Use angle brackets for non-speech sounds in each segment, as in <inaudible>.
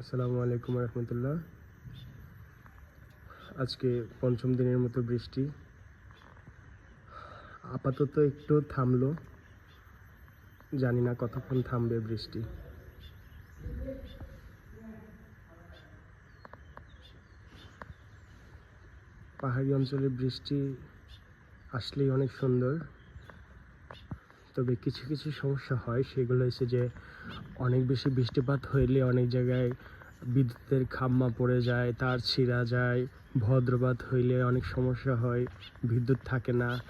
আসসালামু আলাইকুম রহমতুল্লাহ। আজকে পঞ্চম দিনের মতো বৃষ্টি। আপাতত একটু থামলো। জানি না কতক্ষণ থামবে বৃষ্টি। পাহাড়ি অঞ্চলে বৃষ্টি আসলেই অনেক সুন্দর। তবে কিছু কিছু সমস্যা হয়। সেগুলো হচ্ছে যে, অনেক বেশি বৃষ্টিপাত হইলে অনেক জায়গায় বিদ্যুতের খাম্মা পড়ে যায়, তার ছিঁড়া যায়, ভদ্রপাত হইলে অনেক সমস্যা হয়, বিদ্যুৎ থাকে না।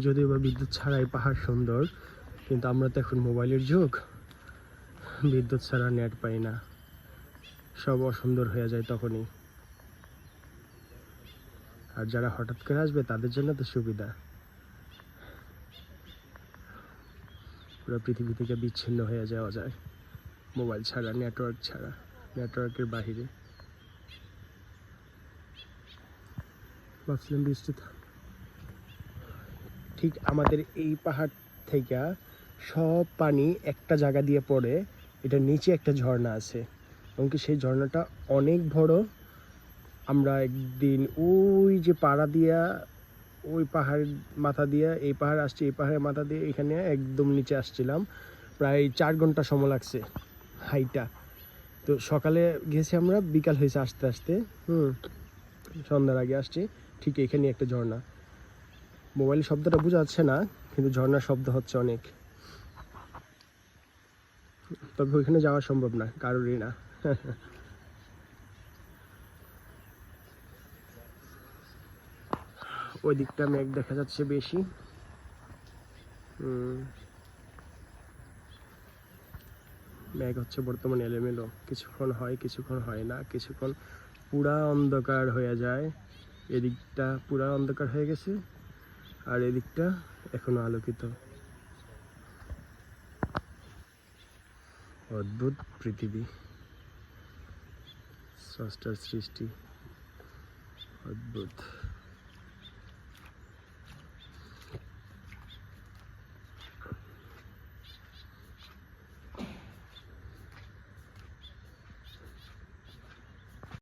যদিও বা বিদ্যুৎ ছাড়াই পাহাড় সুন্দর, কিন্তু আমরা তো এখন মোবাইলের যুগ। বিদ্যুৎ ছাড়া নেট পাই না। সব অসুন্দর হয়ে যায় তখনই। আর যারা হঠাৎ করে আসবে, তাদের জন্য তো সুবিধা। পুরো পৃথিবী থেকে বিচ্ছিন্ন হয়ে যাওয়া যায়। মোবাইল ছাড়া নেটওয়ার্ক ছাড়া নেটওয়ার্কের বাহিরে। ভাবছিলাম বৃষ্টি ঠিক আমাদের এই পাহাড় থেকে সব পানি একটা জায়গা দিয়ে পড়ে এটা নিচে একটা ঝর্ণা আছে। এমনকি সেই ঝর্ণাটা অনেক বড়। আমরা একদিন ওই যে পাড়া দিয়া ওই পাহাড়ের মাথা দিয়ে, এই পাহাড় আসছে, এই পাহাড়ের মাথা দিয়ে এখানে একদম নিচে আসছিলাম। প্রায় চার ঘণ্টা সময় লাগছে হাইটা তো সকালে গেছি আমরা, বিকাল হয়েছে আস্তে আস্তে। হুম, সন্ধ্যার আগে আসছি, ঠিক এখানে একটা ঝর্ণা। মোবাইলে শব্দটা বোঝা যাচ্ছে না, কিন্তু ঝর্ণার শব্দ হচ্ছে অনেক। তবে ওইখানে যাওয়া সম্ভব না, কারোরই না। <laughs> ওই দিকটা মেঘ দেখা যাচ্ছে বেশি। মেঘ হচ্ছে বর্তমানে এলোমেলো। কিছুক্ষণ হয় কিছুক্ষণ হয় না, কিছুক্ষণ পুরা অন্ধকার হয়ে যায়। এদিকটা পুরা অন্ধকার হয়ে গেছে আর এদিকটা এখনও আলোকিত। অদ্ভুত পৃথিবী। সৃষ্টি। অদ্ভুত।